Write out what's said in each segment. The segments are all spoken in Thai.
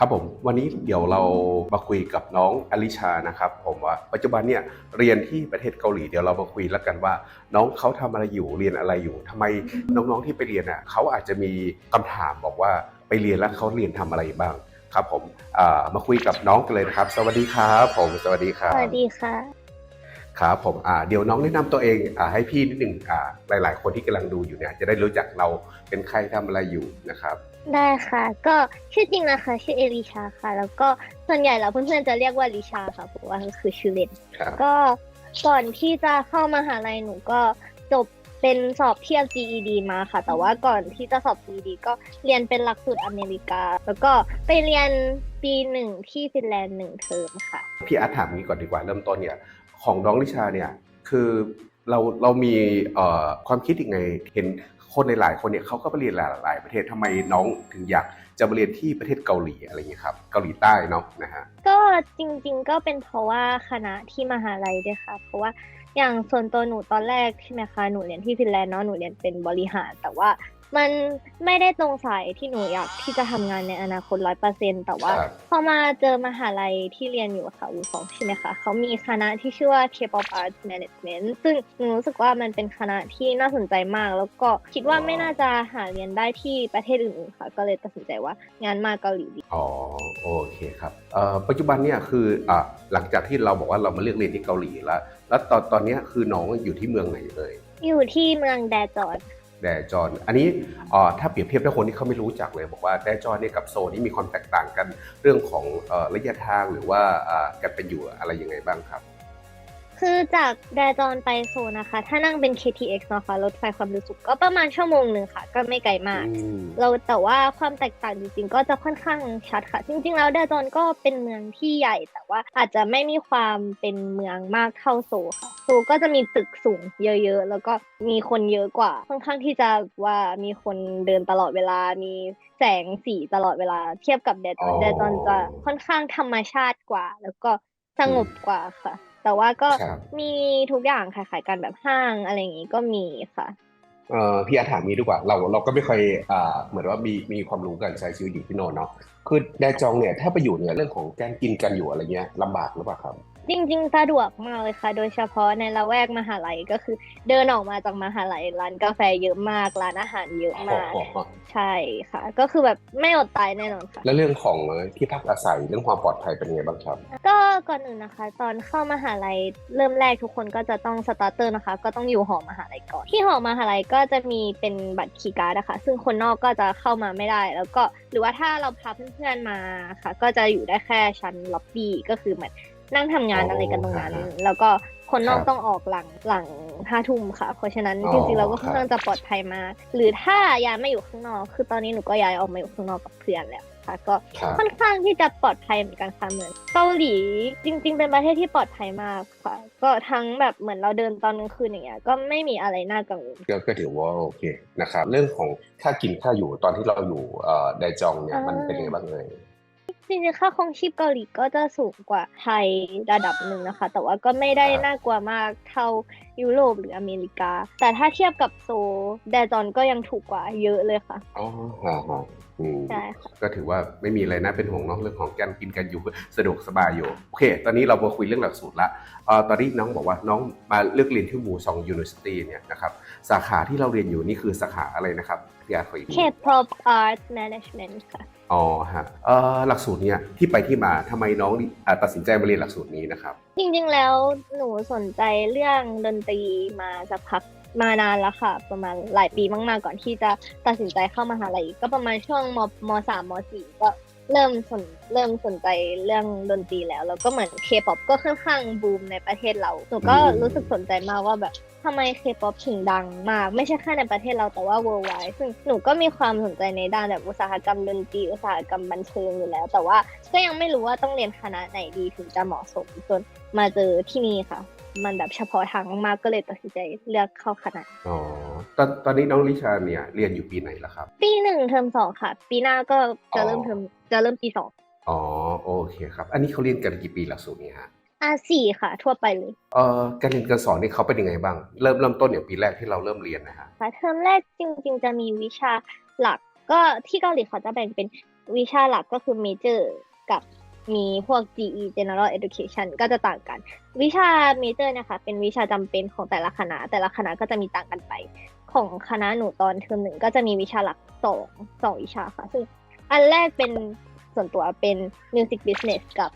ครับผมวันนี้เดี๋ยวเรามาคุยกับน้องอลิชานะครับ ผมว่าปัจจุบันเนี่ยเรียนที่ประเทศเกาหลีเดี๋ยวเรามาคุยแล้วกันว่า น้องเขาทำอะไรอยู่เรียนอะไรอยู่ทำไมน้องๆที่ไปเรียนอะเขาอาจจะมีคำถามบอกว่าไปเรียนแล้วเขาเรียนทำอะไรบ้างครับผมอ่ามาคุยกับน้องกันเลยนะครับ สวัสดีครับผมสวัสดีครัสบวัสดีค่ะครับผมอ่าเดี๋ยวน้องแนะนำตัวเองอ่าให้พี่นิดหนึ่งอ่าหลาย ๆ คนที่กำลังดูอยู่เนี่ยจะได้รู้จักเราเป็นใครทำอะไรอยู่นะครับ ได้ค่ะ ก็ชื่อจริงนะคะ ชื่อเอลิชาค่ะ แล้วก็ส่วนใหญ่แล้วเพื่อนๆจะเรียกว่าลิชาค่ะเพราะว่าก็คือชื่อเล่น ครับก็ก่อนที่จะเข้ามหาลัยหนูก็จบเป็นสอบเทียบ GED มาค่ะ แต่ว่าก่อนที่จะสอบ GED ก็เรียนเป็นหลักสูตรอเมริกา แล้วก็ไปเรียนปีหนึ่งที่ฟินแลนด์หนึ่งเทอมค่ะ พี่อาร์ตถามนี้ก่อนดีกว่าเริ่มต้นเนี่ย ของน้องลิชาเนี่ยคือเราเรามีเอ่อความคิดยังไงเห็น คนในหลายคนเนี่ยเขาก็ไปเรียนหลายๆประเทศทำไมน้องถึงอยากจะมาเรียนที่ประเทศเกาหลีอะไรอย่างเงี้ยครับเกาหลีใต้เนาะนะฮะก็จริง ๆ ก็เป็นเพราะว่าคณะที่มหาลัยด้วยค่ะ เพราะว่าอย่างส่วนตัวหนูตอนแรกใช่ไหมคะหนูเรียนที่ฟินแลนด์เนาะหนูเรียนเป็นบริหาร แต่ว่า มันไม่ได้ตรงสายที่หนูอยากที่จะทำงานในอนาคตร้อยเปอร์เซ็นแต่ว่าครับ พอมาเจอมหาลัยที่เรียนอยู่ค่ะอูสองใช่ไหมคะเขามีคณะที่ชื่อว่า K-pop Arts Management ซึ่งหนูรู้สึกว่ามันเป็นคณะที่น่าสนใจมาก แล้วก็คิดว่าไม่น่าจะหาเรียนได้ที่ประเทศอื่นๆค่ะ ก็เลยตัดสินใจว่างานมาเกาหลีดีอ๋อโอเคครับเอ่อปัจจุบันเนี่ยคืออะหลังจากที่เราบอกว่าเรามาเลือกเรียนที่เกาหลีแล้ว แล้วตอนตอนเนี้ยคือน้องอยู่ที่เมืองไหนเอ่ยอยู่ที่เมืองแดจอน แดจอนอันนี้ถ้าเปรียบเทียบถ้าคนที่เขาไม่รู้จักเลยบอกว่าแดจอนเนี่ยกับโซนนี่มีความแตกต่างกันเรื่องของระยะทางหรือว่าอ่าการเป็นอยู่อะไรยังไงบ้างครับ คือจากแดจอนไปโซนนะคะ ถ้านั่งเป็น KTX เนาะค่ะรถไฟความเร็วสูงก็ประมาณชั่วโมงหนึ่งค่ะ ก็ไม่ไกลมากอืมเราแต่ว่าความแตกต่างจริงๆ ก็จะค่อนข้างชัดค่ะ จริง ๆ แล้วแดจอนก็เป็นเมืองที่ใหญ่ แต่ว่าอาจจะไม่มีความเป็นเมืองมากเท่าโซลค่ะ โซลก็จะมีตึกสูงเยอะๆ แล้วก็มีคนเยอะกว่า ค่อนข้างที่จะว่ามีคนเดินตลอดเวลา มีแสงสีตลอดเวลา เทียบกับแดจอนอ๋อแดจอนจะค่อนข้างธรรมชาติกว่า แล้วก็สงบกว่าค่ะ แต่ว่าก็ครับ มีทุกอย่างคล้ายๆกันแบบห้างอะไรอย่างงี้ก็มีค่ะ เอ่อพี่อาร์ตถามนี้ดีกว่าเราเราก็ไม่ค่อยอ่าเหมือนว่ามีมีความรู้การใช้ชีวิตอยู่ที่โน่นเนาะคือแดจองเนี่ยถ้าไปอยู่เนี่ยเรื่องของการกินกันอยู่อะไรเงี้ยลำบากหรือเปล่าครับ จริงๆ สะดวกมากเลยค่ะ โดยเฉพาะในละแวกมหาลัยก็คือ เดินออกมาจากมหาลัยร้านกาแฟเยอะมากร้านอาหารเยอะมาก ใช่ค่ะ ก็คือแบบไม่อดตายแน่นอนค่ะ แล้วเรื่องของที่พักอาศัยเรื่องความปลอดภัยเป็นยังไงบ้างครับ ก็ก่อนอื่นนะคะ ตอนเข้ามหาลัยเริ่มแรกทุกคนก็จะต้องสตาร์เตอร์นะคะ ก็ต้องอยู่หอมหาลัยก่อน ที่หอมหาลัยก็จะมีเป็นบัตรคีย์การ์ดนะคะ ซึ่งคนนอกก็จะเข้ามาไม่ได้ แล้วก็หรือว่าถ้าเราพาเพื่อนๆมาค่ะ ก็จะอยู่ได้แค่ชั้นล็อบบี้ก็คือเหมือน นั่งทำงานอ๋อออะไรกันตรงนั้นอ่าฮะแล้วก็คนนอกครับต้องออกหลังหลังห้าทุ่มค่ะ เพราะฉะนั้นอ๋อจริงๆเราก็ค่อนครับข้างจะปลอดภัยมาก หรือถ้าย้ายมาอยู่ข้างนอก คือตอนนี้หนูก็ย้ายออกมาอยู่ข้างนอกกับเพื่อนแล้วค่ะ ก็ครับค่อนข้างที่จะปลอดภัยเหมือนกันค่ะเหมือนเกาหลีจริง ๆ เป็นประเทศที่ปลอดภัยมากค่ะ ก็ทั้งแบบเหมือนเราเดินตอนกลางคืนอย่างเงี้ยก็ไม่มีอะไรน่ากังวลก็ก็ถือว่าโอเคนะครับเรื่องของค่ากินค่าอยู่ตอนที่เราอยู่เอ่อไดจองเนี่ยอ่ามัมันเป็นยังไงบ้างเลย จริงๆค่าครองชีพเกาหลีก็จะสูงกว่าไทยระดับหนึ่งนะคะ แต่ว่าก็ไม่ได้น่ากลัวมากเท่า ยุโรปหรืออเมริกา แต่ถ้าเทียบกับโซลแดจอนก็ยังถูกกว่าเยอะเลยค่ะอ๋อฮะฮะอืมใช่ค่ะก็ถือว่าไม่มีอะไรน่าเป็นห่วงเนอกเรื่องของการกินกันอยู่สะดวกสบายอยู่โอเค ตอนนี้เรามาคุยเรื่องหลักสูตรละเอ่อตอนนี้น้องบอกว่าน้องมาเลือกเรียนที่มูซองยูนิเวอร์ซิตี้เนี่ยนะครับสาขาที่เราเรียนอยู่นี่คือสาขาอะไรนะครับพี่อาร์ตขออีกที K-pop Arts Management ค่ะอ๋อฮะเอ่อหลักสูตรเนี่ยที่ไปที่มาทำไมน้องอ่าตัดสินใจมาเรียนหลักสูตรนี้นะครับ จริงๆ แล้วหนูสนใจเรื่องดนตรีมาสักพักมานานแล้วค่ะ ประมาณหลายปีมาก ๆ ก่อนที่จะตัดสินใจเข้ามหาลัยก็ประมาณช่วงมมสามมสี่ก็เริ่มสนเริ่มสนใจเรื่องดนตรีแล้ว แล้วก็เหมือนเคป๊อปก็ค่อนข้างบูมในประเทศเราหนูก็รู้สึกสนใจมากว่าแบบทำไมเคป๊อปถึงดังมาก ไม่ใช่แค่ในประเทศเราแต่ว่า worldwide ซึ่งหนูก็มีความสนใจในด้านแบบอุตสาหกรรมดนตรีอุตสาหกรรมบันเทิงอยู่แล้ว แต่ว่าก็ยังไม่รู้ว่าต้องเรียนคณะไหนดีถึงจะเหมาะสมจน มาเจอที่นี่ค่ะ มันแบบเฉพาะทางมากๆก็เลยตัดสินใจเลือกเข้าคณะอ๋อตอนตอนนี้น้องลิชาเนี่ยเรียนอยู่ปีไหนแล้วครับ ปีหนึ่งเทอมสองค่ะ ปีหน้าก็จะเริ่มอ๋อเทอมจะเริ่มปีสองอ๋อโอเคครับ อันนี้เขาเรียนกันกี่ปีหลักสูตรนี้ฮะอ่าสี่ค่ะ ทั่วไปเลยเอ่อการเรียนการสอนนี่เขาเป็นยังไงบ้าง เริ่มเริ่มต้นเนี่ยปีแรกที่เราเริ่มเรียนนะฮะค่ะเทอมแรกจริง ๆ จะมีวิชาหลักก็ที่เกาหลีเขาจะแบ่งเป็นวิชาหลักก็คือ major กับ มีพวก GE general education ก็จะต่างกัน วิชา major เนะคะ เป็นวิชาจำเป็นของแต่ละคณะ แต่ละคณะก็จะมีต่างกันไป ของคณะหนูตอนเทอมหนึ่งก็จะมีวิชาหลักสองสองวิชาค่ะ ซึ่งอันแรกเป็นส่วนตัวเป็น music business กับ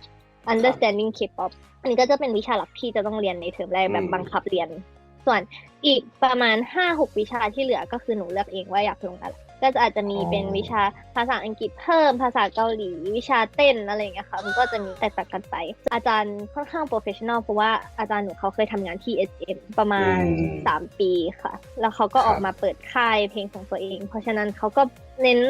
understanding K-pop อันนี้ก็จะเป็นวิชาหลักที่จะต้องเรียนในเทอมแรกแบบบังคับเรียน ส่วนอีกประมาณ 5-6 วิชาที่เหลือก็คือหนูเลือกเองว่าอยากลงอะไรก็จะอาจจะมีเป็นวิชาภาษาอังกฤษเพิ่มภาษาเกาหลี วิชาเต้นอะไรอย่างเงี้ยค่ะมันก็จะมีแตกต่างกันไป อาจารย์ค่อนข้างโปรเฟชชั่นอลเพราะว่าอาจารย์หนูเขาเคยทำงานที่ SM ประมาณอืม3ปีค่ะ แล้วเขาก็ครับออกมาเปิดค่ายเพลงของตัวเอง เพราะฉะนั้นเขาก็ เน้น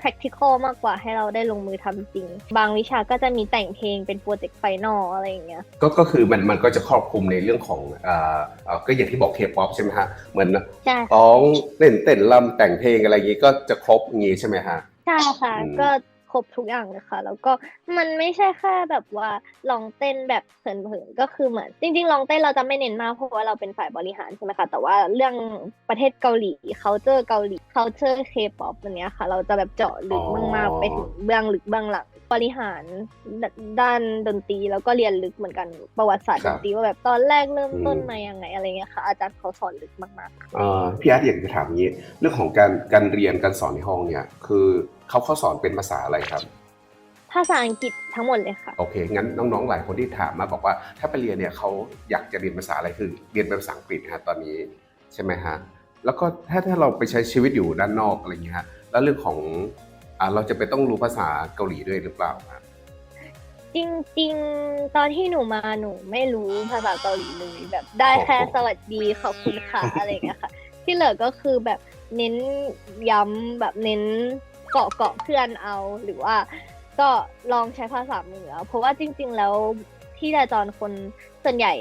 practical มากกว่าให้เราได้ลงมือทำจริง บางวิชาก็จะมีแต่งเพลงเป็นโปรเจกต์ไฟนอลอะไรอย่างเงี้ยก็ก็คือมันมันก็จะครอบคลุมในเรื่องของเอ่อเอ่อก็อย่างที่บอกเคป๊อปใช่ไหมฮะ เหมือนใช่ค่ะร้องเล่นเต้นรำแต่งเพลงอะไรอย่างงี้ก็จะครบอย่างงี้ใช่ไหมฮะใช่ค่ะอืมก็ ครบทุกอย่างเลยค่ะ แล้วก็มันไม่ใช่แค่แบบว่าลองเต้นแบบเผินๆก็คือเหมือนจริง ๆ ลองเต้นเราจะไม่เน้นมากเพราะว่าเราเป็นฝ่ายบริหารใช่ไหมคะแต่ว่าเรื่องประเทศเกาหลี culture เกาหลี culture K-pop อันเนี้ยค่ะ เราจะแบบเจาะลึกมากๆไปถึงเบื้องลึกเบื้องหลังบริหารดด้านดนตรีแล้วก็เรียนลึกเหมือนกันประวัติศาสตร์คดรับนตรีว่าแบบตอนแรกเริ่มต้นอืมมายังไงอะไรเงี้ยค่ะอาจารย์เขาสอนลึกมากๆเอ่อพี่อาร์ตอยากจะถามงี้ เรื่องของการการเรียนการสอนในห้องเนี่ยคือ เขาเขาสอนเป็นภาษาอะไรครับ ภาษาอังกฤษทั้งหมดเลยค่ะ โอเค งั้นน้องๆ หลายคนที่ถามมาบอกว่า ถ้าไปเรียนเนี่ยเขาอยากจะเรียนภาษาอะไรคือ เรียนเป็นภาษาอังกฤษฮะตอนนี้ใช่ไหมฮะ แล้วก็ถ้าถ้าเราไปใช้ชีวิตอยู่ด้านนอกอะไรอย่างเงี้ยฮะ แล้วเรื่องของอ่าเราจะไปต้องรู้ภาษาเกาหลีด้วยหรือเปล่าฮะจริงๆ ตอนที่หนูมาหนูไม่รู้ภาษาเกาหลีเลยแบบได้แค่โอ้โหสวัสดีขอบคุณค่ะอะไรอย่างเงี้ยค่ะ ที่เหลือก็คือแบบเน้นย้ำแบบเน้น เกาะเกาะเพื่อนเอา หรือว่าก็ลองใช้ภาษามือเอเพราะว่าจริง ๆ แล้วที่ดาจรคนส่วนใหญ่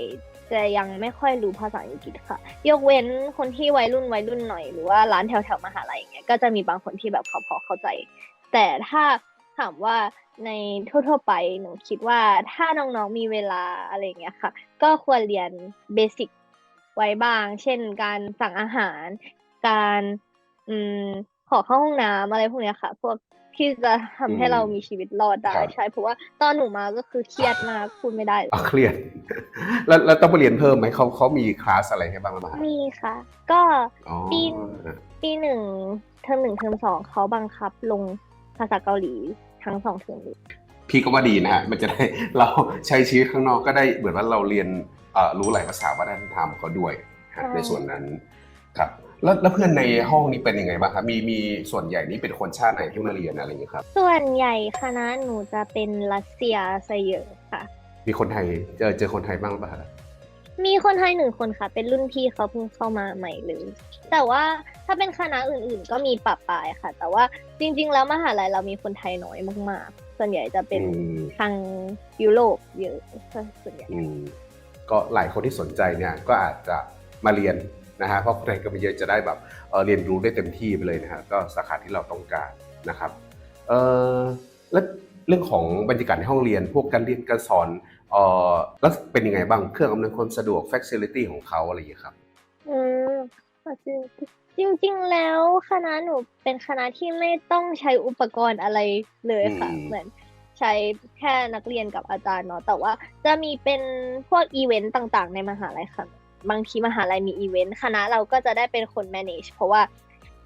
จะยังไม่ค่อยรู้ภาษาอังกฤษค่ะ ยกเว้นคนที่วัยรุ่นวัยรุ่นหน่อย หรือว่าร้านแถวแถวๆมหาลัยอย่างเงี้ยก็จะมีบางคนที่แบบเขาพอเข้าใจ แต่ถ้าถามว่าในทั่วๆไปหนูคิดว่าถ้าน้องๆมีเวลาอะไรอย่างเงี้ยค่ะ ก็ควรเรียนเบสิกไว้บ้าง เช่น การสั่งอาหาร การอืม ขอเข้าห้องน้ำอะไรพวกเนี้ยค่ะ พวกที่จะทำให้อืมเรามีชีวิตรอดได้ครับใช่เพราะว่าตอนหนูมาก็คือเครียดมากพูดไม่ได้เลยอ๋อเครียด แล้วแล้วต้องไปเรียนเพิ่มไหมเขาเขามีคลาสอะไรให้บ้างไหมฮะมีค่ะ ก็อ๋อปีนปีหนึ่งเทอมหนึ่งเทอมสองเขาบังคับลงภาษาเกาหลีทั้งสองเทอมเลยพี่ก็ว่าดีนะฮะมันจะได้เราใช้ชีวิตข้างนอกก็ได้เหมือนว่าเราเรียนเอ่อรู้หลายภาษาวัฒนธรรมเขาด้วยฮะใช่ในส่วนนั้น ครับแล้วแล้วเพื่อนในห้องนี้เป็นยังไงบ้างครับมีมีส่วนใหญ่นี่เป็นคนชาติไหนที่มาเรียนอะไรอย่างเงี้ยครับ ส่วนใหญ่คณะหนูจะเป็นรัสเซียซะเยอะค่ะ มีคนไทยเจอเจอคนไทยบ้างป่ะฮะมีคนไทยหนึ่งคนค่ะ เป็นรุ่นพี่เขาเพิ่งเข้ามาใหม่เลย แต่ว่าถ้าเป็นคณะอื่นๆ ก็มีปรับปรายค่ะ แต่ว่าจริง ๆ แล้วมหาลัยเรามีคนไทยน้อยมากๆ ส่วนใหญ่จะเป็นอืมทางยุโรปเยอะส่วนใหญ่ อืมก็หลายคนที่สนใจเนี่ยก็อาจจะมาเรียน นะฮะเพราะคนไทยก็มีเยอะจะได้แบบเอ่อเรียนรู้ได้เต็มที่ไปเลยนะฮะก็สาขาที่เราต้องการนะครับเอ่อแล้วเรื่องของบรรยากาศในห้องเรียน พวกการเรียนการสอนเอ่อแล้วเป็นยังไงบ้างเครื่องอำนวยความสะดวก facility ของเขาอะไรอย่างเงี้ยครับอืมจริงๆแล้วคณะหนูเป็นคณะที่ไม่ต้องใช้อุปกรณ์อะไรเลยค่ะอืมเหมือนใช้แค่นักเรียนกับอาจารย์เนาะแต่ว่าจะมีเป็นพวกอีเวนต์ต่างๆ ในมหาลัยค่ะ บางทีมหาลัยมีอีเวนต์คณะเราก็จะได้เป็นคน manage เพราะว่า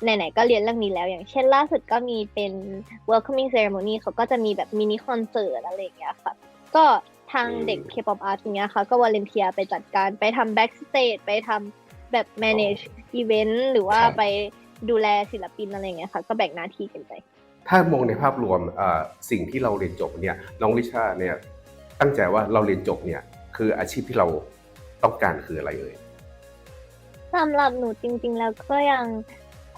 ไหนๆก็เรียนเรื่องนี้แล้ว อย่างเช่นล่าสุดก็มีเป็น welcoming ceremony เขาก็จะมีแบบมินิคอนเสิร์ตอะไรอย่างเงี้ยค่ะ ก็ทางเด็ก K-pop art อย่างเงี้ยค่ะ ก็วอลเนเทียไปจัดการไปทำ backstage ไปทำแบบ manage event หรือว่าครับไปดูแลศิลปินอะไรอย่างเงี้ยค่ะ ก็แบ่งหน้าที่กันไป ถ้ามองในภาพรวมเอ่อสิ่งที่เราเรียนจบเนี่ยน้องลิชาเนี่ยตั้งใจว่าเราเรียนจบเนี่ยคืออาชีพที่เรา ต้องการคืออะไรเอ่ยสำหรับหนูจริง ๆ แล้วก็ยัง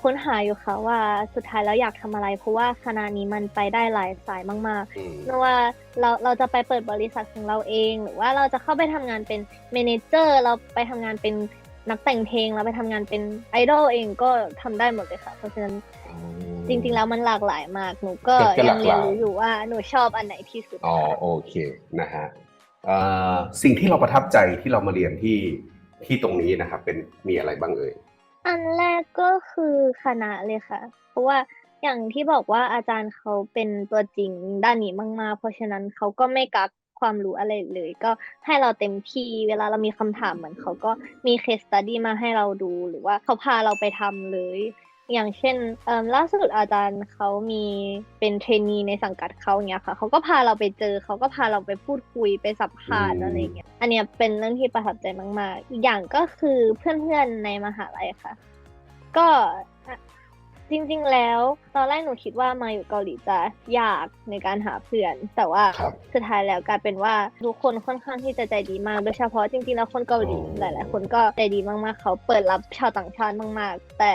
ค้นหาอยู่ค่ะว่าสุดท้ายแล้วอยากทำอะไร เพราะว่าคณะนี้มันไปได้หลายสายมากอืมๆไม่ว่าเราเราจะไปเปิดบริษัทของเราเอง หรือว่าเราจะเข้าไปทำงานเป็นเมเนเจอร์ เราไปทำงานเป็นนักแต่งเพลง เราไปทำงานเป็นไอดอลเองก็ทำได้หมดเลยค่ะ เพราะฉะนั้นจริง ๆ แล้วมันหลากหลายมาก หนูก็ก็หยัลางกหเรียนลายรู้อยู่ว่าหนูชอบอันไหนที่สุด อ๋อค่ะโอเคนะฮะเอ่อ สิ่งที่เราประทับใจที่เรามาเรียนที่ที่ตรงนี้นะครับเป็นมีอะไรบ้างเอ่ยอันแรกก็คือคณะเลยค่ะ เพราะว่าอย่างที่บอกว่าอาจารย์เขาเป็นตัวจริงด้านนี้มากๆ เพราะฉะนั้นเขาก็ไม่กักความรู้อะไรเลย ก็ให้เราเต็มที่เวลาเรามีคำถามเหมือนเขาก็มี case study มาให้เราดูหรือว่าเขาพาเราไปทำเลย อย่างเช่นเอ่อล่าสุดอาจารย์เขามีเป็นเทรนนีในสังกัดเขาเนี้ยค่ะเขาก็พาเราไปเจอเขาก็พาเราไปพูดคุยไปสัมภาษณ์อืมอะไรเงี้ยอันเนี้ยเป็นเรื่องที่ประทับใจมากๆอีกอย่างก็คือเพื่อนๆในมหาลัยค่ะ ก็อะ จริงๆ แล้ว ตอนแรกหนูคิดว่ามาอยู่เกาหลีจะยากในการหาเพื่อน แต่ว่าครับสุดท้ายแล้วกลายเป็นว่าทุกคนค่อนข้างที่จะใจดีมาก โดยเฉพาะจริงๆ แล้วคนเกาหลีอ๋อหลายๆ คนก็ใจดีมากๆ เขาเปิดรับชาวต่างชาติมากๆ แต่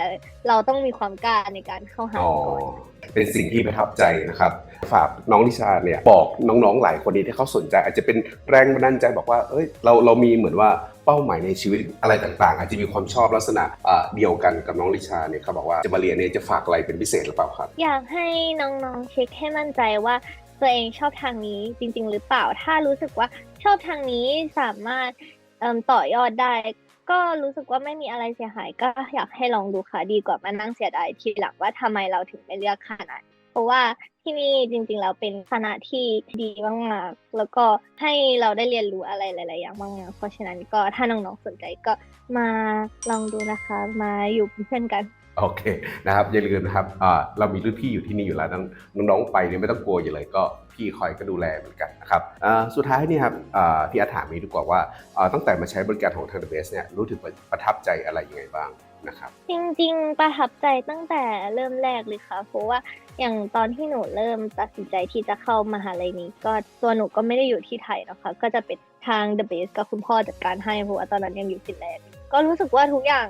เราต้องมีความกล้าในการเข้าหาอ๋อก่อนเป็นสิ่งที่ประทับใจนะครับฝากน้องนิชาเนี่ยบอกน้องๆหลายคนนี้ที่เขาสนใจ อาจจะเป็นแรงบันดาลใจบอกว่าเอ้ยเราเรามีเหมือนว่าเป้าหมายในชีวิตอะไรต่างๆ อาจจะมีความชอบลักษณะเดียวกันกับน้องลิชาเนี่ยเขาบอกว่าจะมาเรียนเนี่ยจะฝากอะไรเป็นพิเศษหรือเปล่าครับ อยากให้น้องๆเช็คให้มั่นใจว่าตัวเองชอบทางนี้จริง ๆ หรือเปล่า ถ้ารู้สึกว่าชอบทางนี้สามารถต่อยอดได้ ก็รู้สึกว่าไม่มีอะไรเสียหาย ก็อยากให้ลองดูค่ะดีกว่ามานั่งเสียดายทีหลังว่าทำไมเราถึงไม่เลือกคณะ เพราะว่าที่นี่จริงๆแล้วเป็นคณะที่ดีมากๆ แล้วก็ให้เราได้เรียนรู้อะไรหลายๆอย่างมากๆเพราะฉะนั้นก็ถ้าน้องๆสนใจก็มาลองดูนะคะ มาอยู่เป็นเพื่อนกันโอเคนะครับอย่าลืมนะครับเรามีรุ่นพี่อยู่ที่นี่อยู่แล้วน้องๆไปเนี่ยไม่ต้องกลัวอยู่เลยก็พี่คอยก็ดูแลเหมือนกันนะครับสุดท้ายนี่ครับพี่อาถามนี้ดีกว่าว่าอ่าตั้งแต่มาใช้บริการของทางเดอะเบสเนี่ยรู้ถึงประทับใจอะไรยังไงบ้าง นะครับ จริงๆ ประทับใจตั้งแต่เริ่มแรกเลยค่ะ เพราะว่าอย่างตอนที่หนูเริ่มตัดสินใจที่จะเข้ามหาลัยนี้ ก็ตัวหนูก็ไม่ได้อยู่ที่ไทยนะคะ ก็จะเป็นทาง The Base กับคุณพ่อจัดการให้เพราะว่าตอนนั้นยังอยู่ฟินแลนด์ก็รู้สึกว่าทุกอย่าง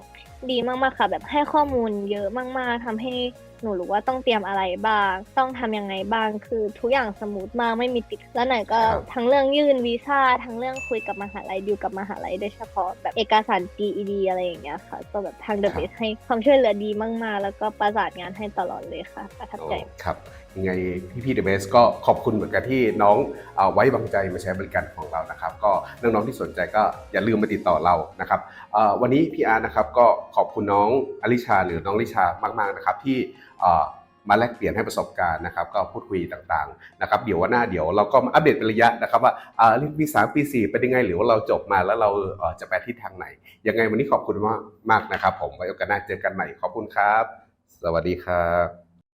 ดีมากๆค่ะ แบบให้ข้อมูลเยอะมากๆทำให้หนูรู้ว่าต้องเตรียมอะไรบ้าง ต้องทำยังไงบ้าง คือทุกอย่างสมูทมากไม่มีติด แล้วไหนก็ครับทั้งเรื่องยื่นวีซ่าทั้งเรื่องคุยกับมหาลัยดิวกับมหาลัยโดยเฉพาะแบบเอกสาร GED อะไรอย่างเงี้ยค่ะ ก็แบบทาง The ครับ Base ให้ความช่วยเหลือดีมากๆ แล้วก็ประสานงานให้ตลอดเลยค่ะประทับใจโอ้ครับ ยังไงพี่พี่เดอะเบสก็ขอบคุณเหมือนกันที่น้องเอาไว้วางใจมาใช้บริการของเรานะครับ ก็น้องๆที่สนใจก็อย่าลืมมาติดต่อเรานะครับวันนี้พี่อาร์นะครับก็ขอบคุณน้องอลิชาหรือน้องลิชามากๆนะครับที่มาแลกเปลี่ยนให้ประสบการณ์นะครับ ก็พูดคุยต่างๆนะครับเดี๋ยววันหน้าเดี๋ยวเราก็มาอัปเดตเป็นระยะนะครับว่าเรียนปีสามปีสี่เป็นยังไง หรือว่าเราจบมาแล้วเราจะไปทิศทางไหน ยังไงวันนี้ขอบคุณมากมากนะครับ ผมไว้โอกาสหน้าเจอกันใหม่ขอบคุณครับ สวัสดีครับ